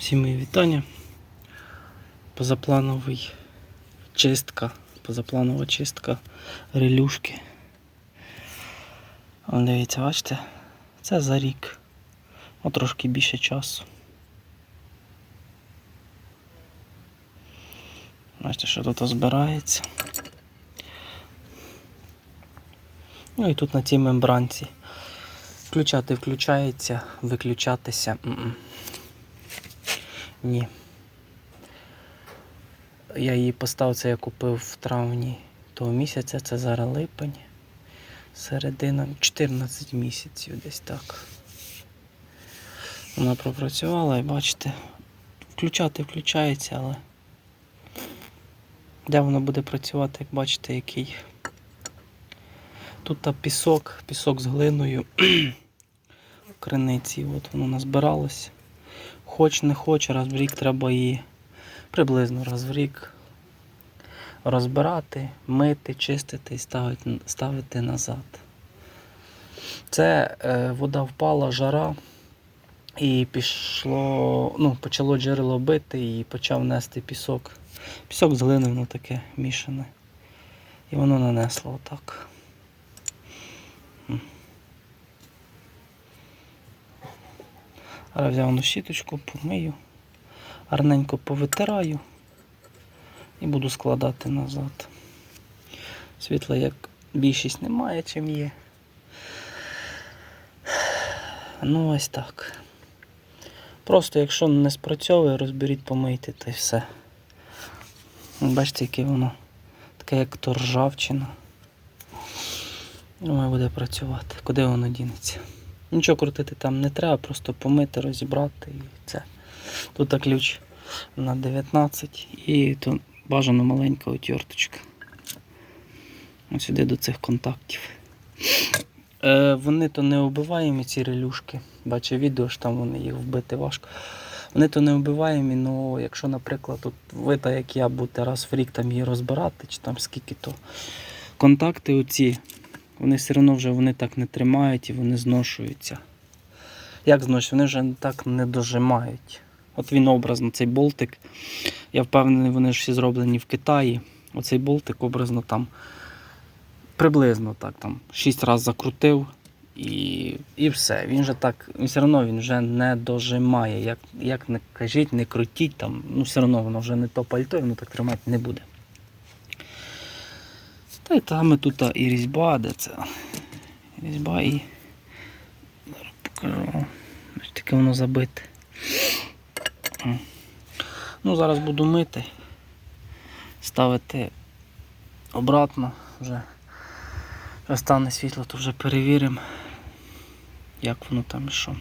Всім мої вітання. Позаплановий чистка, позапланова чистка релюшки. Дивіться, бачите, це за рік. О, трошки більше часу. Бачите, що тут збирається. Ну і тут на цій мембранці. Включати включається, виключатися. м-м. Ні. Я її поставив, це я купив в травні того місяця, це зараз липень. Середина 14 місяців десь так. Вона пропрацювала і бачите, включати включається, але де воно буде працювати, як бачите, який. Тут та пісок, пісок з глиною в криниці. От воно назбиралось. Хоч не хоч, раз в рік треба її приблизно раз в рік розбирати, мити, чистити і ставити, ставити назад. Це е, вода впала, жара, і пішло, ну, почало джерело бити і почав нести пісок. Пісок з воно таке мішане. І воно нанесло отак. Зараз взяв на щіточку, помию, гарненько повитираю і буду складати назад. Світла як більшість немає, чим є. Ну ось так. Просто якщо не спрацьовує, розберіть, помийте та й все. Бачите, яке воно таке як то ржавчина. Думаю, буде працювати. Куди воно дінеться? Нічого крутити там не треба, просто помити, розібрати і це. Тут ключ на 19 і тут бажано маленька отверточка. Ось сюди до цих контактів. Е, вони то не вбиваємі, ці релюшки. Бачу відео, що там вони їх вбити важко. Вони то не вбиваємі, але якщо, наприклад, тут ви так як я будете раз в рік там її розбирати, чи там скільки, то контакти оці, вони все одно вже вони так не тримають і вони зношуються. Як зношуються? Вони вже так не дожимають. От він образно, цей болтик. Я впевнений, вони ж всі зроблені в Китаї. Оцей болтик образно там приблизно так там 6 разів закрутив і, і все. Він же так, все одно він вже не дожимає. Як, як не кажіть, не крутіть там, ну все одно воно вже не то пальто, воно так тримати не буде. Та й там і тут і різьба, де це. Різьба і. Зараз покажу. Ось таке воно забите. Ну, зараз буду мити, ставити обратно вже. Стане світло, то вже перевіримо, як воно там і що.